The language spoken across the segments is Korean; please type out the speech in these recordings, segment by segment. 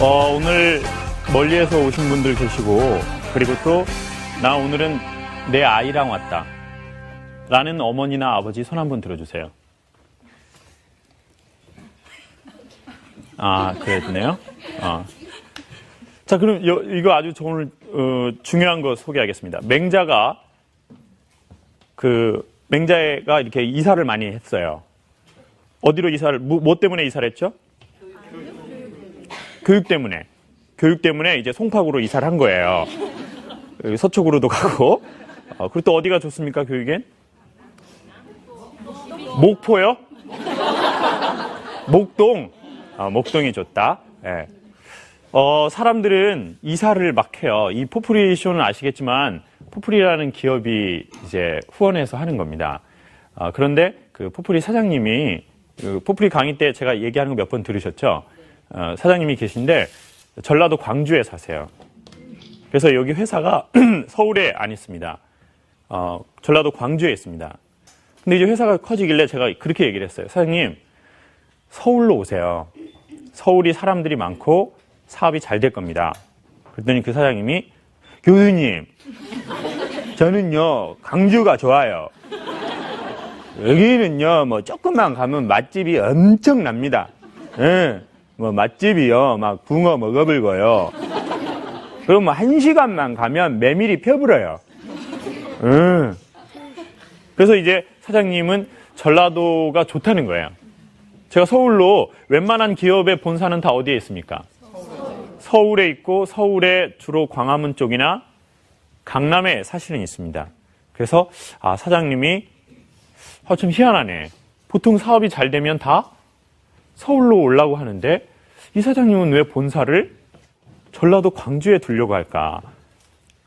어, 오늘 멀리에서 오신 분들 계시고, 그리고 또, 나 오늘은 내 아이랑 왔다. 라는 어머니나 아버지 손 한번 들어주세요. 아, 그랬네요. 아. 자, 그럼 여- 이거 아주 오늘 어, 중요한 거 소개하겠습니다. 맹자가 그 맹자가 이렇게 이사를 많이 했어요. 어디로 이사를 뭐, 뭐 때문에 이사를 했죠? 교육 때문에. 교육 때문에 이제 송파구로 이사를 한 거예요. 서초구로도 가고. 어, 그리고 또 어디가 좋습니까, 교육엔? 목포요? 목동. 아, 목동이 좋다. 예. 어, 사람들은 이사를 막 해요. 이 포프리 쇼는 아시겠지만, 포프리라는 기업이 이제 후원해서 하는 겁니다. 아, 그런데 그 포프리 사장님이, 그 포프리 강의 때 제가 얘기하는 거 몇 번 들으셨죠? 어, 사장님이 계신데, 전라도 광주에 사세요. 그래서 여기 회사가 서울에 안 있습니다. 어, 전라도 광주에 있습니다. 근데 이제 회사가 커지길래 제가 그렇게 얘기를 했어요. 사장님, 서울로 오세요. 서울이 사람들이 많고 사업이 잘 될 겁니다. 그랬더니 그 사장님이 교수님, 저는요, 광주가 좋아요. 여기는요, 뭐, 조금만 가면 맛집이 엄청납니다. 예, 뭐, 맛집이요, 막, 붕어 먹어불고요. 그럼 뭐, 한 시간만 가면 메밀이 펴불어요. 예. 그래서 이제 사장님은 전라도가 좋다는 거예요. 제가 서울로 웬만한 기업의 본사는 다 어디에 있습니까? 서울에 있고 서울에 주로 광화문 쪽이나 강남에 사실은 있습니다. 그래서 아 사장님이 아, 좀 희한하네. 보통 사업이 잘 되면 다 서울로 오려고 하는데 이 사장님은 왜 본사를 전라도 광주에 두려고 할까?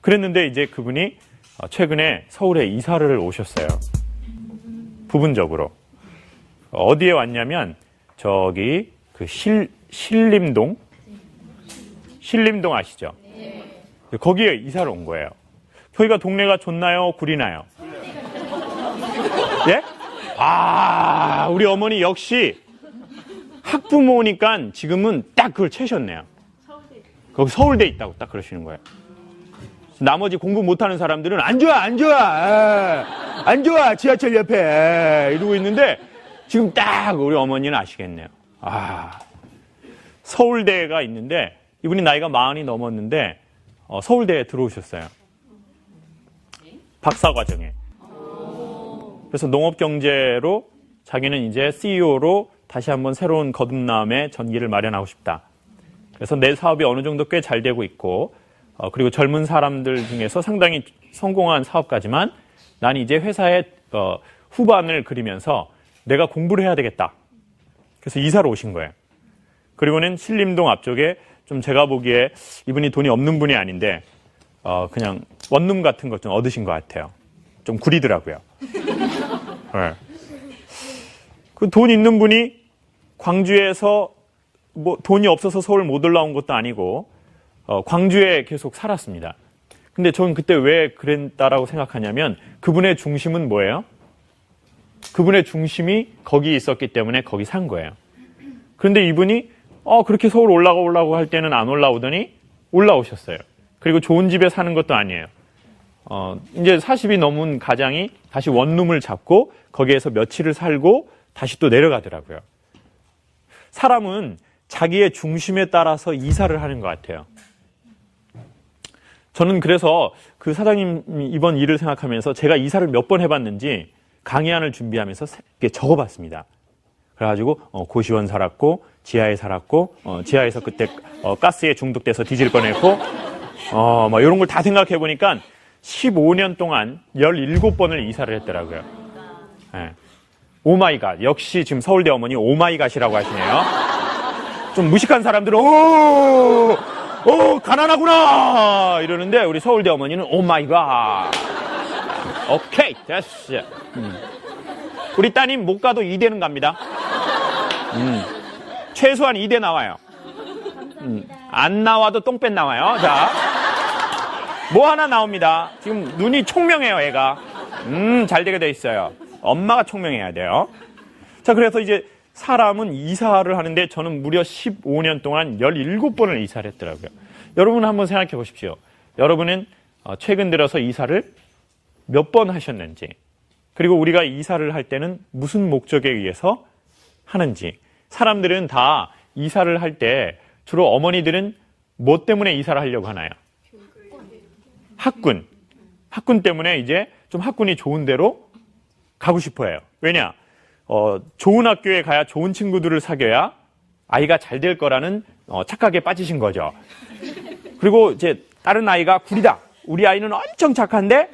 그랬는데 이제 그분이 어, 최근에 서울에 이사를 오셨어요. 부분적으로. 어디에 왔냐면 저기 그 실, 신림동 신림동 아시죠? 거기에 이사를 온 거예요. 거기가 동네가 좋나요? 구리나요? 예? 아, 우리 어머니 역시 학부모니까 지금은 딱 그걸 채셨네요. 거기 서울대 있다고 딱 그러시는 거예요. 나머지 공부 못하는 사람들은 안 좋아, 안 좋아, 에, 안 좋아, 지하철 옆에 에, 이러고 있는데 지금 딱 우리 어머니는 아시겠네요. 아, 서울대가 있는데 이분이 나이가 마흔이 넘었는데 어, 서울대에 들어오셨어요. 박사 과정에. 그래서 농업 경제로 자기는 이제 CEO로 다시 한번 새로운 거듭남의 전기를 마련하고 싶다. 그래서 내 사업이 어느 정도 꽤 잘 되고 있고 어, 그리고 젊은 사람들 중에서 상당히 성공한 사업가지만 난 이제 회사의 어, 후반을 그리면서 내가 공부를 해야 되겠다. 그래서 이사를 오신 거예요. 그리고는 신림동 앞쪽에 좀 제가 보기에 이분이 돈이 없는 분이 아닌데 어, 그냥 원룸 같은 것 좀 얻으신 것 같아요. 좀 구리더라고요. 네. 그돈 있는 분이 광주에서 뭐 돈이 없어서 서울 못 올라온 것도 아니고 어, 광주에 계속 살았습니다. 근데 저는 그때 왜 그랬다라고 생각하냐면 그분의 중심은 뭐예요? 그분의 중심이 거기 있었기 때문에 거기 산 거예요. 그런데 이분이 어 그렇게 서울 올라가 올라고 할 때는 안 올라오더니 올라오셨어요. 그리고 좋은 집에 사는 것도 아니에요. 어, 이제 40이 넘은 가장이 다시 원룸을 잡고 거기에서 며칠을 살고 다시 또 내려가더라고요. 사람은 자기의 중심에 따라서 이사를 하는 것 같아요. 저는 그래서 그 사장님 이번 일을 생각하면서 제가 이사를 몇 번 해봤는지 강의안을 준비하면서 적어봤습니다. 그래가지고 어, 고시원 살았고 지하에 살았고 어, 지하에서 그때 어, 가스에 중독돼서 뒤질 뻔했고 어, 뭐 이런 걸 다 생각해 보니까 15년 동안 17번을 이사를 했더라고요. 예. 오마이갓 역시 지금 서울대 어머니 오마이갓이라고 하시네요. 좀 무식한 사람들은 오, 오 가난하구나 이러는데 우리 서울대 어머니는 오마이갓. 오케이 됐어. 음. 우리 따님 못 가도 2대는 갑니다. 음. 최소한 2대 나와요. 음. 안 나와도 똥뺀 나와요. 자. 뭐 하나 나옵니다. 지금 눈이 총명해요, 애가. 음, 잘 되게 돼 있어요. 엄마가 총명해야 돼요. 자, 그래서 이제 사람은 이사를 하는데 저는 무려 15년 동안 17번을 이사를 했더라고요. 여러분 한번 생각해 보십시오. 여러분은 어, 최근 들어서 이사를 몇 번 하셨는지, 그리고 우리가 이사를 할 때는 무슨 목적에 의해서 하는지. 사람들은 다 이사를 할 때 주로 어머니들은 뭐 때문에 이사를 하려고 하나요? 학군. 학군 때문에 이제 좀 학군이 좋은 데로 가고 싶어 해요. 왜냐? 어, 좋은 학교에 가야 좋은 친구들을 사귀어야 아이가 잘 될 거라는 어, 착각에 빠지신 거죠. 그리고 이제 다른 아이가 구리다. 우리 아이는 엄청 착한데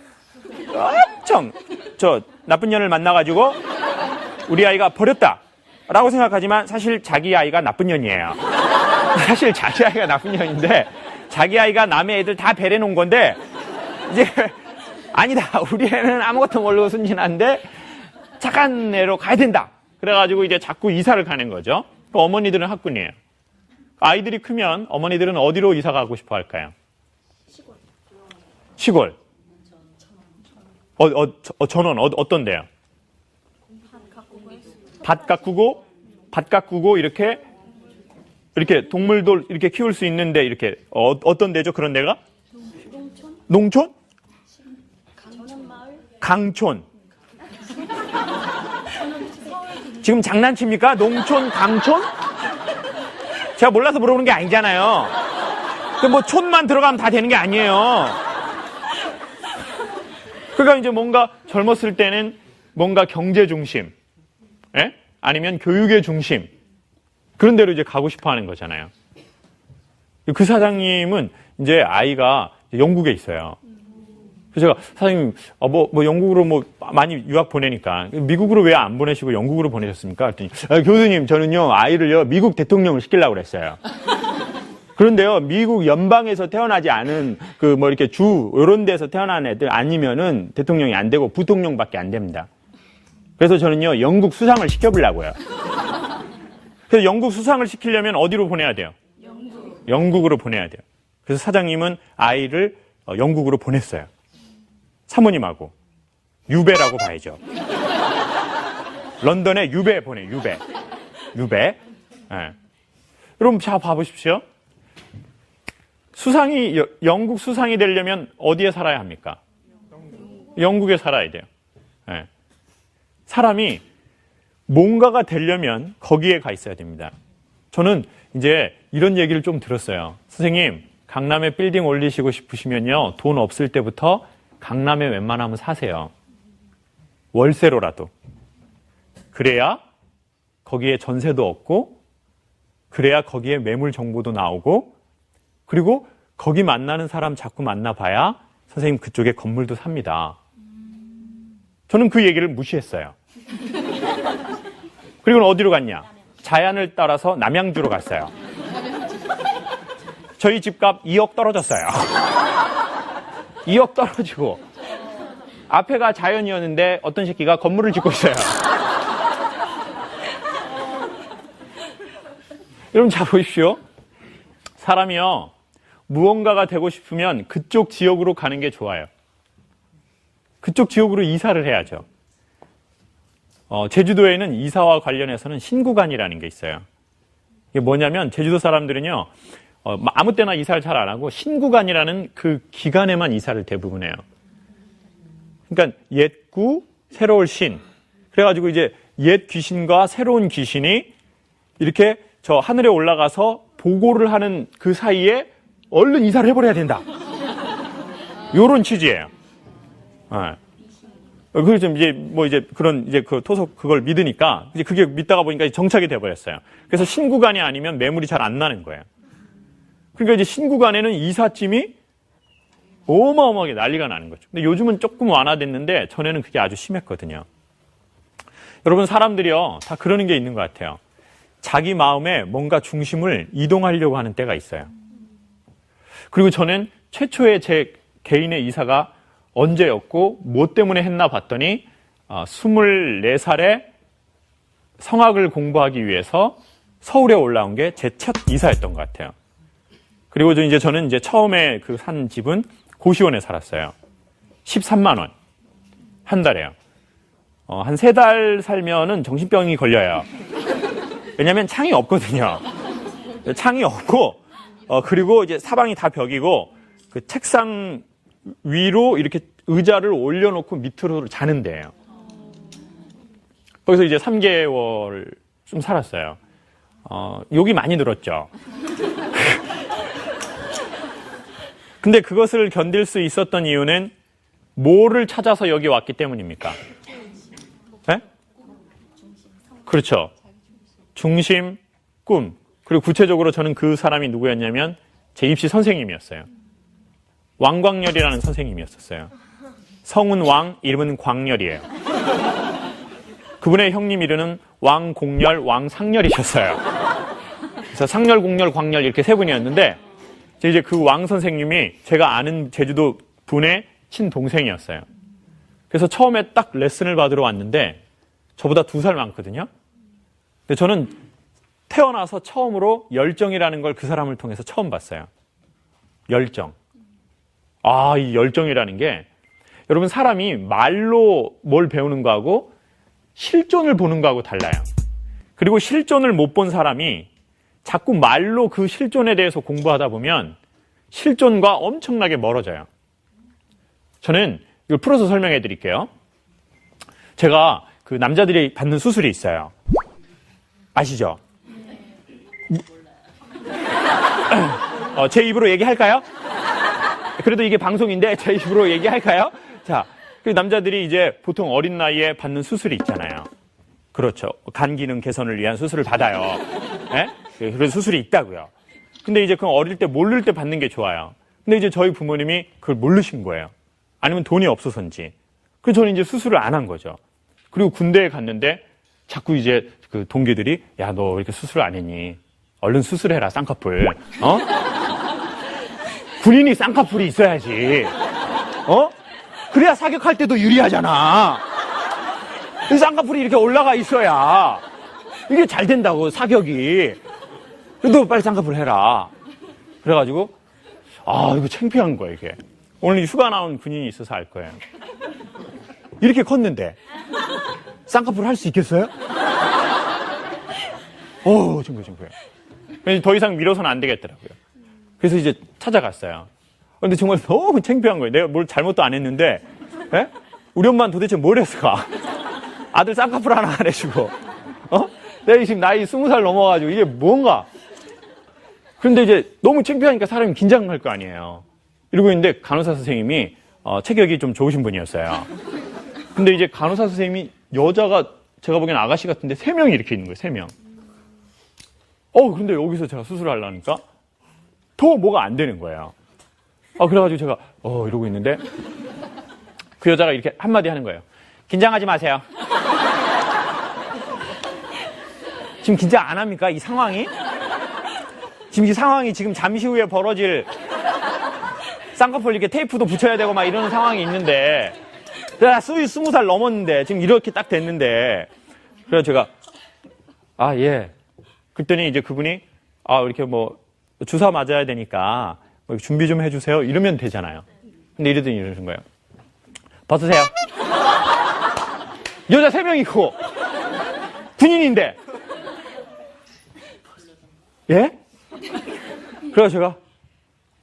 엄청 저 나쁜 년을 만나가지고 우리 아이가 버렸다. 라고 생각하지만 사실 자기 아이가 나쁜 년이에요. 사실 자기 아이가 나쁜 년인데 자기 아이가 남의 애들 다 배려 놓은 건데 이제 아니다. 우리 애는 아무것도 모르고 순진한데 착한 애로 가야 된다. 그래가지고 이제 자꾸 이사를 가는 거죠. 그 어머니들은 학군이에요. 아이들이 크면 어머니들은 어디로 이사 가고 싶어 할까요? 시골. 어, 어, 어, 전원, 어, 어떤데요? 밭 가꾸고, 밭 가꾸고, 이렇게, 이렇게 동물도 이렇게 키울 수 있는데, 이렇게, 어, 어떤 데죠? 그런 데가? 농촌? 농촌? 강촌. 지금 장난칩니까? 농촌, 강촌? 제가 몰라서 물어보는 게 아니잖아요. 그뭐 촌만 들어가면 다 되는 게 아니에요. 그러니까 이제 뭔가 젊었을 때는 뭔가 경제 중심, 예? 아니면 교육의 중심 그런 데로 이제 가고 싶어 하는 거잖아요. 그 사장님은 이제 아이가 영국에 있어요. 그래서 제가 사장님 어, 뭐, 뭐 영국으로 뭐 많이 유학 보내니까 미국으로 왜 안 보내시고 영국으로 보내셨습니까? 그랬더니 아, 교수님 저는요 아이를요 미국 대통령을 시키려고 그랬어요. 그런데요 미국 연방에서 태어나지 않은 그 뭐 이렇게 주 이런 데서 태어난 애들 아니면은 대통령이 안 되고 부통령밖에 안 됩니다. 그래서 저는요 영국 수상을 시켜보려고요. 그래서 영국 수상을 시키려면 어디로 보내야 돼요? 영국. 영국으로 보내야 돼요. 그래서 사장님은 아이를 어, 영국으로 보냈어요. 사모님하고 유배라고 봐야죠. 런던에 유배 보내 유배 유배. 예. 여러분 자 봐보십시오. 수상이 여- 영국 수상이 되려면 어디에 살아야 합니까? 영국에 살아야 돼요. 예. 사람이 뭔가가 되려면 거기에 가 있어야 됩니다. 저는 이제 이런 얘기를 좀 들었어요. 선생님, 강남에 빌딩 올리시고 싶으시면요. 돈 없을 때부터 강남에 웬만하면 사세요. 월세로라도. 그래야 거기에 전세도 없고, 그래야 거기에 매물 정보도 나오고, 그리고 거기 만나는 사람 자꾸 만나봐야 선생님 그쪽에 건물도 삽니다. 저는 그 얘기를 무시했어요. 그리고 어디로 갔냐? 자연을 따라서 남양주로 갔어요. 저희 집값 2억 떨어졌어요. 2억 떨어지고 앞에가 자연이었는데 어떤 새끼가 건물을 짓고 있어요. 여러분 잘 보십시오. 사람이요 무언가가 되고 싶으면 그쪽 지역으로 가는 게 좋아요. 그쪽 지역으로 이사를 해야죠. 어, 제주도에는 이사와 관련해서는 신구간이라는 게 있어요. 이게 뭐냐면 제주도 사람들은요 어, 아무 때나 이사를 잘 안 하고 신구간이라는 그 기간에만 이사를 대부분 해요. 그러니까 옛구 새로울 신 그래가지고 이제 옛 귀신과 새로운 귀신이 이렇게 저 하늘에 올라가서 보고를 하는 그 사이에 얼른 이사를 해버려야 된다. 요런 취지예요. 예. 그래서 좀 이제 뭐 이제 그런 이제 그 토속 그걸 믿으니까 이제 그게 믿다가 보니까 정착이 돼버렸어요. 그래서 신구간이 아니면 매물이 잘 안 나는 거예요. 그러니까 이제 신구간에는 이삿짐이 어마어마하게 난리가 나는 거죠. 근데 요즘은 조금 완화됐는데 전에는 그게 아주 심했거든요. 여러분 사람들이요 다 그러는 게 있는 것 같아요. 자기 마음에 뭔가 중심을 이동하려고 하는 때가 있어요. 그리고 저는 최초의 제 개인의 이사가 언제였고 뭐 때문에 했나 봤더니 어, 24살에 성악을 공부하기 위해서 서울에 올라온 게 제 첫 이사였던 것 같아요. 그리고 저 이제 저는 이제 처음에 그 산 집은 고시원에 살았어요. 13만 원. 한 달에요. 어, 한 세 달 살면은 정신병이 걸려요. 왜냐면 창이 없거든요. 창이 없고, 어, 그리고 이제 사방이 다 벽이고, 그 책상 위로 이렇게 의자를 올려놓고 밑으로 자는 데예요. 거기서 이제 3개월 좀 살았어요. 어, 욕이 많이 들었죠. 근데 그것을 견딜 수 있었던 이유는 뭐를 찾아서 여기 왔기 때문입니까? 네? 그렇죠. 중심, 꿈. 그리고 구체적으로 저는 그 사람이 누구였냐면 제 입시 선생님이었어요. 왕광열이라는 선생님이었었어요. 성은 왕, 이름은 광열이에요. 그분의 형님 이름은 왕공열, 왕상열이셨어요. 그래서 상열, 공열, 광열 이렇게 세 분이었는데 이제 그 왕 선생님이 제가 아는 제주도 분의 친동생이었어요. 그래서 처음에 딱 레슨을 받으러 왔는데 저보다 두 살 많거든요. 근데 저는 태어나서 처음으로 열정이라는 걸 그 사람을 통해서 처음 봤어요. 열정. 아, 이 열정이라는 게 여러분 사람이 말로 뭘 배우는 거하고 실존을 보는 거하고 달라요. 그리고 실존을 못 본 사람이 자꾸 말로 그 실존에 대해서 공부하다 보면 실존과 엄청나게 멀어져요. 저는 이걸 풀어서 설명해 드릴게요. 제가 그 남자들이 받는 수술이 있어요. 아시죠? 어, 제 입으로 얘기할까요? 그래도 이게 방송인데 제 입으로 얘기할까요? 자, 그 남자들이 이제 보통 어린 나이에 받는 수술이 있잖아요. 그렇죠. 간 기능 개선을 위한 수술을 받아요. 예? 그런 수술이 있다고요. 근데 이제 그 어릴 때 모를 때 받는 게 좋아요. 근데 이제 저희 부모님이 그걸 모르신 거예요. 아니면 돈이 없어서인지. 그래서 저는 이제 수술을 안 한 거죠. 그리고 군대에 갔는데 자꾸 이제 그 동기들이 야, 너 이렇게 수술 안 했니? 얼른 수술해라, 쌍꺼풀. 어? 군인이 쌍꺼풀이 있어야지. 어? 그래야 사격할 때도 유리하잖아. 이 쌍꺼풀이 이렇게 올라가 있어야 이게 잘 된다고, 사격이. 그래도 빨리 쌍꺼풀 해라. 그래가지고, 아, 이거 창피한 거야, 이게. 오늘 휴가 나온 군인이 있어서 알 거예요. 이렇게 컸는데, 쌍꺼풀 할 수 있겠어요? 오, 창피해, 창피해. 더 이상 미뤄서는 안 되겠더라고요. 그래서 이제 찾아갔어요. 근데 정말 너무 창피한 거예요. 내가 뭘 잘못도 안 했는데, 에? 우리 엄마는 도대체 뭘 했을까? 아들 쌍꺼풀 하나 안 해주고, 어? 내가 지금 나이 스무 살 넘어가지고 이게 뭔가. 그런데 이제 너무 창피하니까 사람이 긴장할 거 아니에요. 이러고 있는데 간호사 선생님이 어, 체격이 좀 좋으신 분이었어요. 근데 이제 간호사 선생님이 여자가 제가 보기엔 아가씨 같은데 세 명이 이렇게 있는 거예요, 세 명. 어, 근데 여기서 제가 수술을 하려니까 더 뭐가 안 되는 거예요. 아, 그래가지고 제가, 어, 이러고 있는데, 그 여자가 이렇게 한마디 하는 거예요. 긴장하지 마세요. 지금 긴장 안 합니까? 이 상황이? 지금 이 상황이 지금 잠시 후에 벌어질 쌍꺼풀 이렇게 테이프도 붙여야 되고 막 이런 상황이 있는데, 내가 스무, 스무 살 넘었는데, 지금 이렇게 딱 됐는데, 그래서 제가, 아, 예. 그랬더니 이제 그분이, 아, 이렇게 뭐, 주사 맞아야 되니까 뭐 준비 좀 해주세요. 이러면 되잖아요. 근데 이러더니 이러는 거예요. 벗으세요. 여자 세 명이고 군인인데. 예? 그래서 제가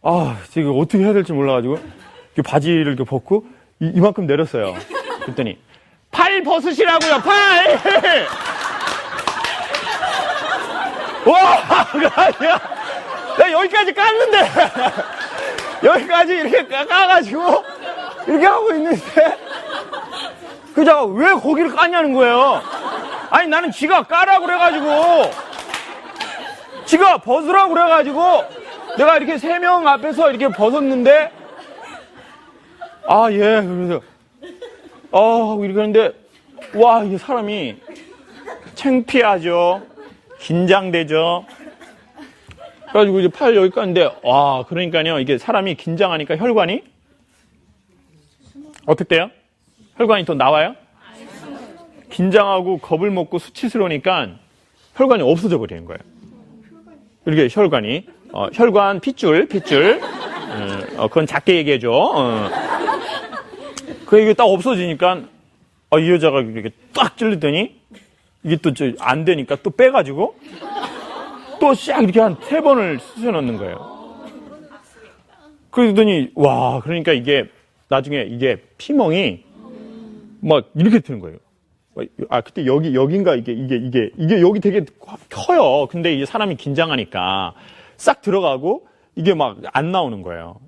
아 지금 어떻게 해야 될지 몰라가지고 바지를 이렇게 벗고 이, 만큼 내렸어요. 그랬더니 팔 벗으시라고요. 팔. 와, 아니야. 나 여기까지 깠는데 여기까지 이렇게 까- 까가지고 이렇게 하고 있는데 그자가 왜 거기를 까냐는 거예요. 아니 나는 지가 까라고 그래가지고 지가 벗으라고 그래가지고 내가 이렇게 세 명 앞에서 이렇게 벗었는데 아 예 그래서 어 이렇게 하는데 와 이게 사람이 창피하죠 긴장되죠 그래가지고 이제 팔 여기 깠는데, 와, 그러니까요. 이게 사람이 긴장하니까 혈관이 어떻게 돼요? 혈관이 더 나와요? 긴장하고 겁을 먹고 수치스러우니까 혈관이 없어져 버리는 거예요. 이렇게 혈관이, 어, 혈관 핏줄, 핏줄. 어, 그건 작게 얘기해줘. 어. 그 이게 딱 없어지니까, 어, 이 여자가 이렇게 딱 찔렀더니 이게 또 안 되니까 또 빼가지고 또싹 이렇게 한 세 번을 쑤셔 넣는 거예요. 그러더니 와 그러니까 이게 나중에 이게 피멍이 막 이렇게 되는 거예요. 아 그때 여기 여긴가 이게 이게 이게 이게 여기 되게 커요. 근데 이제 사람이 긴장하니까 싹 들어가고 이게 막 안 나오는 거예요.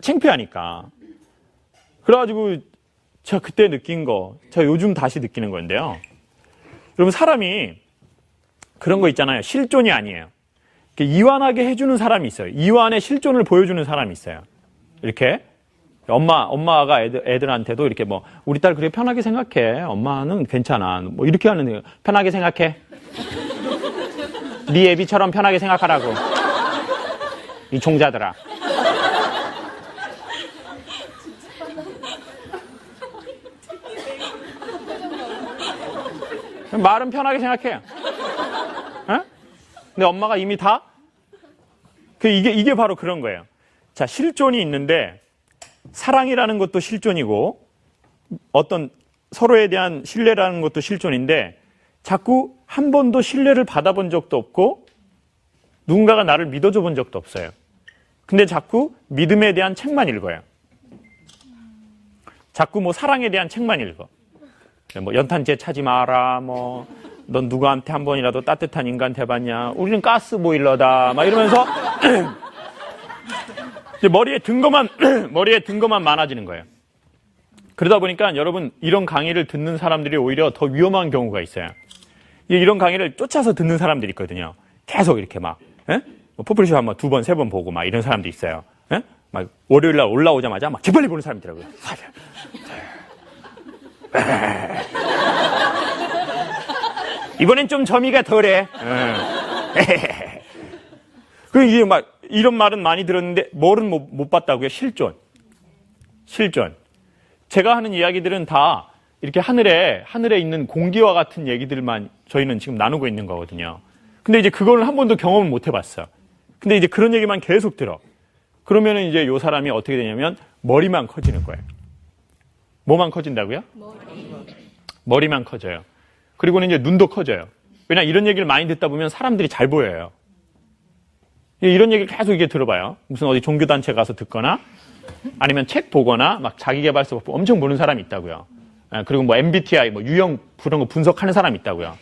창피하니까. 그래가지고 제가 그때 느낀 거, 제가 요즘 다시 느끼는 건데요. 여러분 사람이 그런 거 있잖아요. 실존이 아니에요. 이완하게 해주는 사람이 있어요. 이완의 실존을 보여주는 사람이 있어요. 이렇게 엄마 엄마가 애들, 애들한테도 이렇게 뭐 우리 딸 그래 편하게 생각해. 엄마는 괜찮아. 뭐 이렇게 하는 편하게 생각해. 네 애비처럼 편하게 생각하라고. 이 종자들아. 말은 편하게 생각해요. 어? 근데 엄마가 이미 다? 그 이게, 이게 바로 그런 거예요. 자, 실존이 있는데, 사랑이라는 것도 실존이고, 어떤 서로에 대한 신뢰라는 것도 실존인데, 자꾸 한 번도 신뢰를 받아본 적도 없고, 누군가가 나를 믿어줘 본 적도 없어요. 근데 자꾸 믿음에 대한 책만 읽어요. 자꾸 뭐 사랑에 대한 책만 읽어. 뭐 연탄재 차지 마라 뭐 넌 누구한테 한 번이라도 따뜻한 인간 돼봤냐 우리는 가스 보일러다 막 이러면서 머리에 든 것만 머리에 든 것만 많아지는 거예요. 그러다 보니까 여러분 이런 강의를 듣는 사람들이 오히려 더 위험한 경우가 있어요. 이런 강의를 쫓아서 듣는 사람들이 있거든요. 계속 이렇게 막 예? 뭐 포플쇼 한번 두 번 세 번 보고 막 이런 사람도 있어요. 예? 막 월요일 날 올라오자마자 막 재빨리 보는 사람이 있더라고요. 이번엔 좀 점이가 덜해. 그 이게 막 이런 말은 많이 들었는데 뭘은 못, 못 봤다고요? 실존. 실존. 제가 하는 이야기들은 다 이렇게 하늘에 하늘에 있는 공기와 같은 얘기들만 저희는 지금 나누고 있는 거거든요. 근데 이제 그거는 한 번도 경험을 못 해봤어. 근데 이제 그런 얘기만 계속 들어. 그러면은 이제 요 사람이 어떻게 되냐면 머리만 커지는 거예요. 뭐만 커진다고요? 머리 만 커져요. 그리고는 이제 눈도 커져요. 왜냐 이런 얘기를 많이 듣다 보면 사람들이 잘 보여요. 이런 얘기를 계속 이게 들어봐요. 무슨 어디 종교단체 가서 듣거나 아니면 책 보거나 막 자기개발서 엄청 보는 사람이 있다고요. 예, 그리고 뭐 MBTI 뭐 유형 그런 거 분석하는 사람이 있다고요.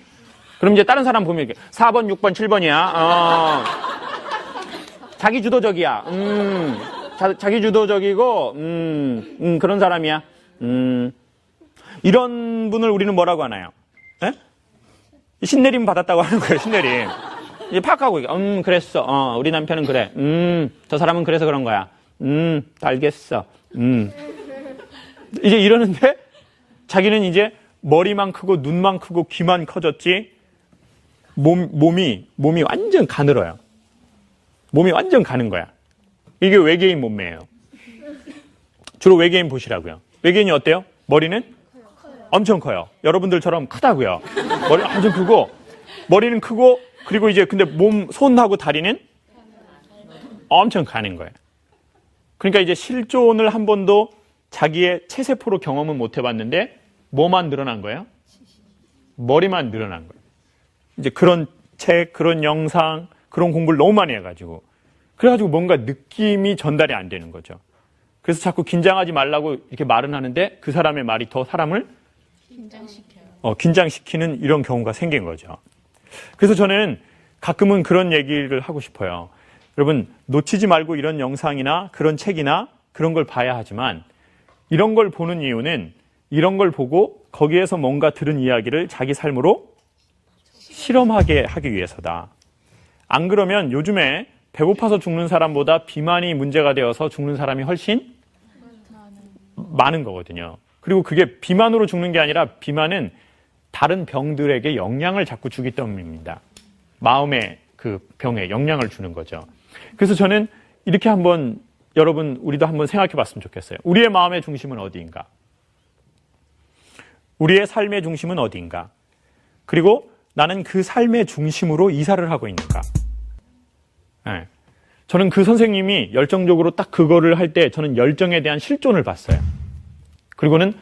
그럼 이제 다른 사람 보면 이렇게 4번, 6번, 7번이야. 어. 자기 주도적이야. 음. 자, 기 주도적이고 음, 음, 그런 사람이야. 음. 이런 분을 우리는 뭐라고 하나요? 예? 신내림 받았다고 하는 거예요, 신내림. 이제 팍 하고, 음, 그랬어. 어, 우리 남편은 그래. 음, 저 사람은 그래서 그런 거야. 음, 알겠어. 음. 이제 이러는데, 자기는 이제 머리만 크고, 눈만 크고, 귀만 커졌지, 몸, 몸이, 몸이 완전 가늘어요. 몸이 완전 가는 거야. 이게 외계인 몸매예요. 주로 외계인 보시라고요. 외계인이 어때요? 머리는 엄청 커요. 여러분들처럼 크다고요. 머리 엄청 크고 머리는 크고 그리고 이제 근데 몸 손하고 다리는 엄청 가는 거예요. 그러니까 이제 실존을 한 번도 자기의 체세포로 경험은 못 해봤는데 뭐만 늘어난 거예요? 머리만 늘어난 거예요. 이제 그런 책, 그런 영상, 그런 공부를 너무 많이 해가지고 그래가지고 뭔가 느낌이 전달이 안 되는 거죠. 그래서 자꾸 긴장하지 말라고 이렇게 말은 하는데 그 사람의 말이 더 사람을 긴장시켜요. 어, 긴장시키는 이런 경우가 생긴 거죠. 그래서 저는 가끔은 그런 얘기를 하고 싶어요. 여러분, 놓치지 말고 이런 영상이나 그런 책이나 그런 걸 봐야 하지만 이런 걸 보는 이유는 이런 걸 보고 거기에서 뭔가 들은 이야기를 자기 삶으로 실험하게 하기 위해서다. 안 그러면 요즘에 배고파서 죽는 사람보다 비만이 문제가 되어서 죽는 사람이 훨씬 많은 거거든요. 그리고 그게 비만으로 죽는 게 아니라 비만은 다른 병들에게 영향을 자꾸 주기 때문입니다. 마음의 그 병에 영향을 주는 거죠. 그래서 저는 이렇게 한번 여러분 우리도 한번 생각해 봤으면 좋겠어요. 우리의 마음의 중심은 어디인가? 우리의 삶의 중심은 어디인가? 그리고 나는 그 삶의 중심으로 이사를 하고 있는가? 네. 저는 그 선생님이 열정적으로 딱 그거를 할 때 저는 열정에 대한 실존을 봤어요. 그리고는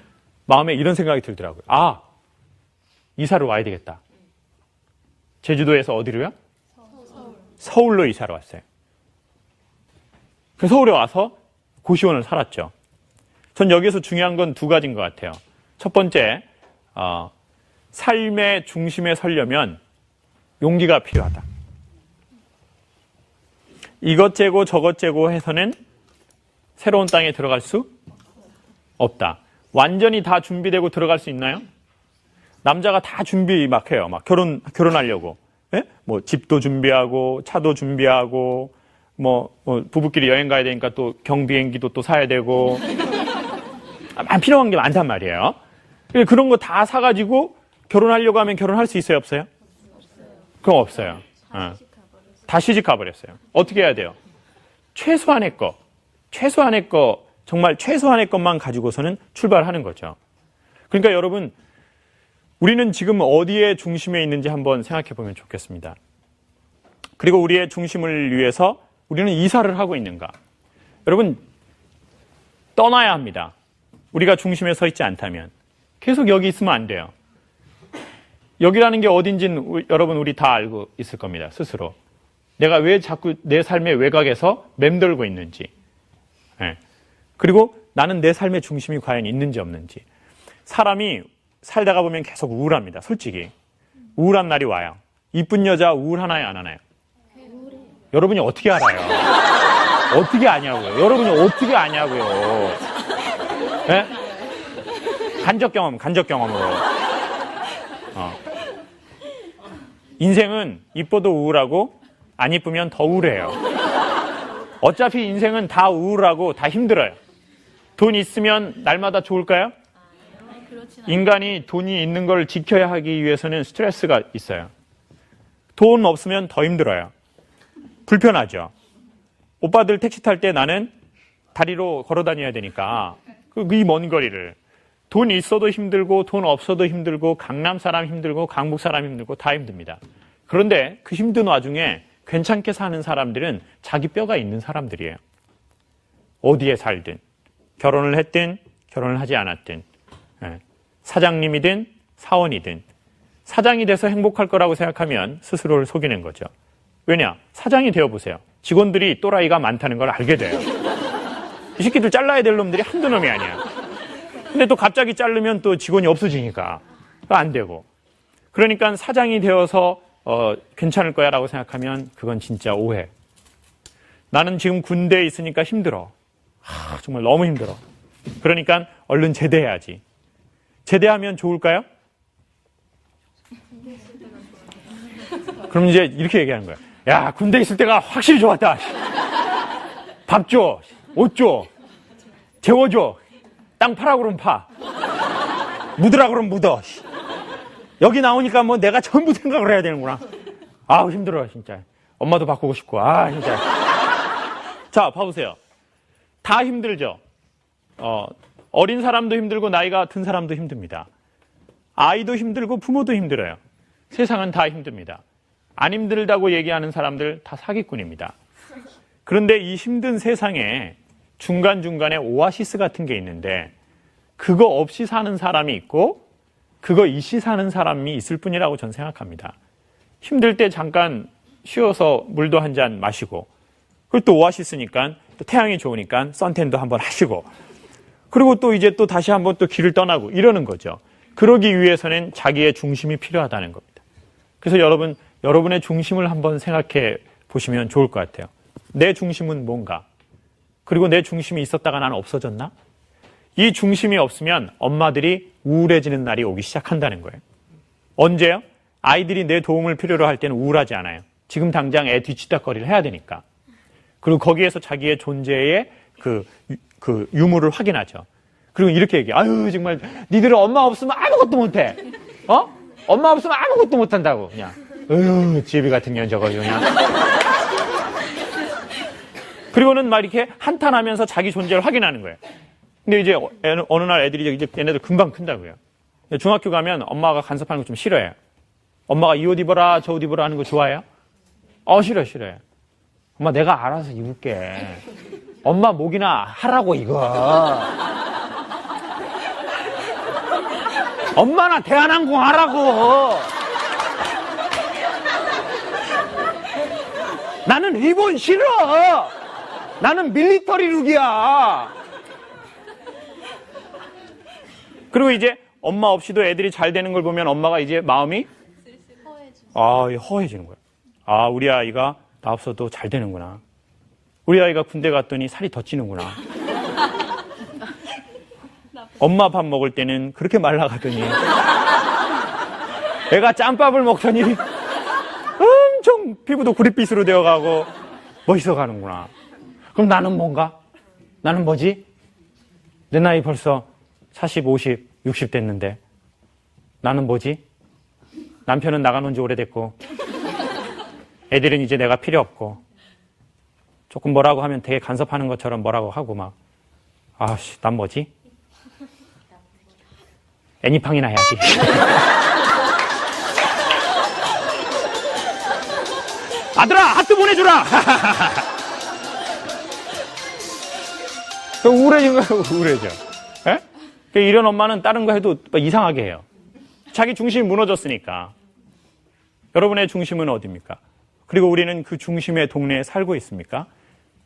마음에 이런 생각이 들더라고요. 아, 이사를 와야 되겠다. 제주도에서 어디로요? 서울로 이사를 왔어요. 그 서울에 와서 고시원을 살았죠. 전 여기서 중요한 건 두 가지인 것 같아요. 첫 번째, 어, 삶의 중심에 서려면 용기가 필요하다. 이것 재고 저것 재고 해서는 새로운 땅에 들어갈 수 없다. 완전히 다 준비되고 들어갈 수 있나요? 남자가 다 준비 막 해요. 막 결혼, 결혼하려고. 예? 뭐 집도 준비하고, 차도 준비하고, 뭐, 뭐 부부끼리 여행 가야 되니까 또 경비행기도 또 사야 되고. 아, 필요한 게 많단 말이에요. 그런 거 다 사가지고 결혼하려고 하면 결혼할 수 있어요? 없어요? 그럼 없어요. 어. 다 시집 가버렸어요. 어떻게 해야 돼요? 최소한의 거, 최소한의 거, 정말 최소한의 것만 가지고서는 출발하는 거죠. 그러니까 여러분, 우리는 지금 어디에 중심에 있는지 한번 생각해 보면 좋겠습니다. 그리고 우리의 중심을 위해서 우리는 이사를 하고 있는가? 여러분, 떠나야 합니다. 우리가 중심에 서 있지 않다면. 계속 여기 있으면 안 돼요. 여기라는 게 어딘지는 여러분 우리 다 알고 있을 겁니다. 스스로. 내가 왜 자꾸 내 삶의 외곽에서 맴돌고 있는지. 예. 그리고 나는 내 삶의 중심이 과연 있는지 없는지. 사람이 살다가 보면 계속 우울합니다. 솔직히. 우울한 날이 와요. 이쁜 여자 우울하나요? 안 하나요? 여러분이 어떻게 알아요? 어떻게 아냐고요? 여러분이 어떻게 아냐고요? 예? 간접 경험, 간접 경험으로. 어. 인생은 이뻐도 우울하고 안 이쁘면 더 우울해요. 어차피 인생은 다 우울하고 다 힘들어요. 돈 있으면 날마다 좋을까요? 인간이 돈이 있는 걸 지켜야 하기 위해서는 스트레스가 있어요. 돈 없으면 더 힘들어요. 불편하죠. 오빠들 택시 탈 때 나는 다리로 걸어 다녀야 되니까 이먼 거리를 돈 있어도 힘들고 돈 없어도 힘들고 강남 사람 힘들고 강북 사람 힘들고 다 힘듭니다. 그런데 그 힘든 와중에 괜찮게 사는 사람들은 자기 뼈가 있는 사람들이에요. 어디에 살든 결혼을 했든 결혼을 하지 않았든 예. 사장님이든 사원이든 사장이 돼서 행복할 거라고 생각하면 스스로를 속이는 거죠. 왜냐? 사장이 되어 보세요. 직원들이 또라이가 많다는 걸 알게 돼요. 이 새끼들 잘라야 될 놈들이 한두 놈이 아니야. 근데 또 갑자기 자르면 또 직원이 없어지니까 안 되고. 그러니까 사장이 되어서 어, 괜찮을 거야라고 생각하면 그건 진짜 오해. 나는 지금 군대에 있으니까 힘들어. 하, 정말 너무 힘들어. 그러니까 얼른 제대해야지. 제대하면 좋을까요? 그럼 이제 이렇게 얘기하는 거야. 야, 군대 있을 때가 확실히 좋았다. 밥 줘, 옷 줘, 재워줘, 땅 파라 그러면 파, 묻으라 그러면 묻어. 여기 나오니까 뭐 내가 전부 생각을 해야 되는구나. 아우 힘들어 진짜. 엄마도 바꾸고 싶고 아 진짜. 자 봐보세요. 다 힘들죠. 어, 어린 사람도 힘들고 나이가 든 사람도 힘듭니다. 아이도 힘들고 부모도 힘들어요. 세상은 다 힘듭니다. 안 힘들다고 얘기하는 사람들 다 사기꾼입니다. 그런데 이 힘든 세상에 중간중간에 오아시스 같은 게 있는데 그거 없이 사는 사람이 있고 그거 이시 사는 사람이 있을 뿐이라고 저는 생각합니다. 힘들 때 잠깐 쉬어서 물도 한 잔 마시고 그리고 또 오아시스니까 또 태양이 좋으니까 선탠도 한번 하시고 그리고 또 이제 또 다시 한번 또 길을 떠나고 이러는 거죠. 그러기 위해서는 자기의 중심이 필요하다는 겁니다. 그래서 여러분, 여러분의 중심을 한번 생각해 보시면 좋을 것 같아요. 내 중심은 뭔가? 그리고 내 중심이 있었다가 나는 없어졌나? 이 중심이 없으면 엄마들이 우울해지는 날이 오기 시작한다는 거예요. 언제요? 아이들이 내 도움을 필요로 할 때는 우울하지 않아요. 지금 당장 애 뒤치다거리를 해야 되니까. 그리고 거기에서 자기의 존재의 그, 유- 그 유무를 확인하죠. 그리고 이렇게 얘기해. 아유, 정말, 니들은 엄마 없으면 아무것도 못해. 어? 엄마 없으면 아무것도 못한다고, 그냥. 어휴, 지비 같은 년 저거, 그냥. 그리고는 막 이렇게 한탄하면서 자기 존재를 확인하는 거예요. 근데 이제 어- 어느 날 애들이 이제 얘네들 금방 큰다고요. 중학교 가면 엄마가 간섭하는 거 좀 싫어해요. 엄마가 이 옷 입어라, 저 옷 입어라 하는 거 좋아해요? 어, 싫어, 싫어요. 엄마 내가 알아서 입을게. 엄마 목이나 하라고 이거. 엄마나 대한항공 하라고. 나는 리본 싫어. 나는 밀리터리 룩이야. 그리고 이제 엄마 없이도 애들이 잘 되는 걸 보면 엄마가 이제 마음이 아, 허해지는 거예요. 아, 우리 아이가 나 없어도 잘 되는구나. 우리 아이가 군대 갔더니 살이 더 찌는구나. 엄마 밥 먹을 때는 그렇게 말라가더니 애가 짬밥을 먹더니 엄청 피부도 구릿빛으로 되어가고 멋있어 가는구나. 그럼 나는 뭔가? 나는 뭐지? 내 나이 벌써 40, 50, 60 됐는데 나는 뭐지? 남편은 나가놓은 지 오래됐고 애들은 이제 내가 필요 없고 조금 뭐라고 하면 되게 간섭하는 것처럼 뭐라고 하고 막 아씨 난 뭐지? 애니팡이나 해야지 아들아 하트 보내주라 그 우울해진 거예요 우울해져 예? 그 이런 엄마는 다른 거 해도 이상하게 해요 자기 중심이 무너졌으니까 여러분의 중심은 어디입니까? 그리고 우리는 그 중심의 동네에 살고 있습니까?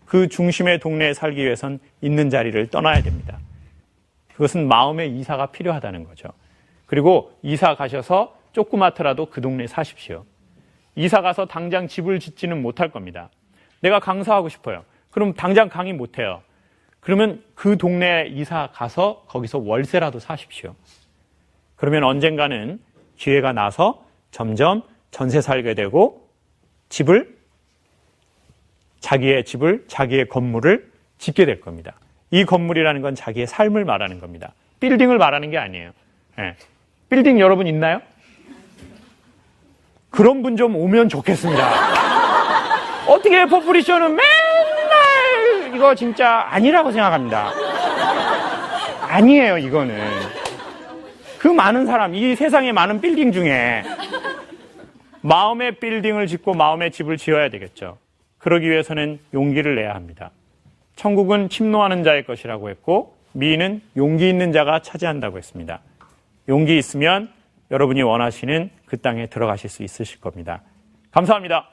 그 중심의 동네에 살기 위해선 있는 자리를 떠나야 됩니다. 그것은 마음의 이사가 필요하다는 거죠. 그리고 이사 가셔서 조그맣더라도 그 동네에 사십시오. 이사 가서 당장 집을 짓지는 못할 겁니다. 내가 강사하고 싶어요. 그럼 당장 강의 못해요. 그러면 그 동네에 이사 가서 거기서 월세라도 사십시오. 그러면 언젠가는 기회가 나서 점점 전세 살게 되고 집을 자기의 집을 자기의 건물을 짓게 될 겁니다. 이 건물이라는 건 자기의 삶을 말하는 겁니다. 빌딩을 말하는 게 아니에요. 예. 빌딩 여러분 있나요? 그런 분 좀 오면 좋겠습니다. 어떻게 포프리쇼는 맨날 이거 진짜 아니라고 생각합니다. 아니에요, 이거는. 그 많은 사람, 이 세상의 많은 빌딩 중에 마음의 빌딩을 짓고 마음의 집을 지어야 되겠죠. 그러기 위해서는 용기를 내야 합니다. 천국은 침노하는 자의 것이라고 했고 미는 용기 있는 자가 차지한다고 했습니다. 용기 있으면 여러분이 원하시는 그 땅에 들어가실 수 있으실 겁니다. 감사합니다.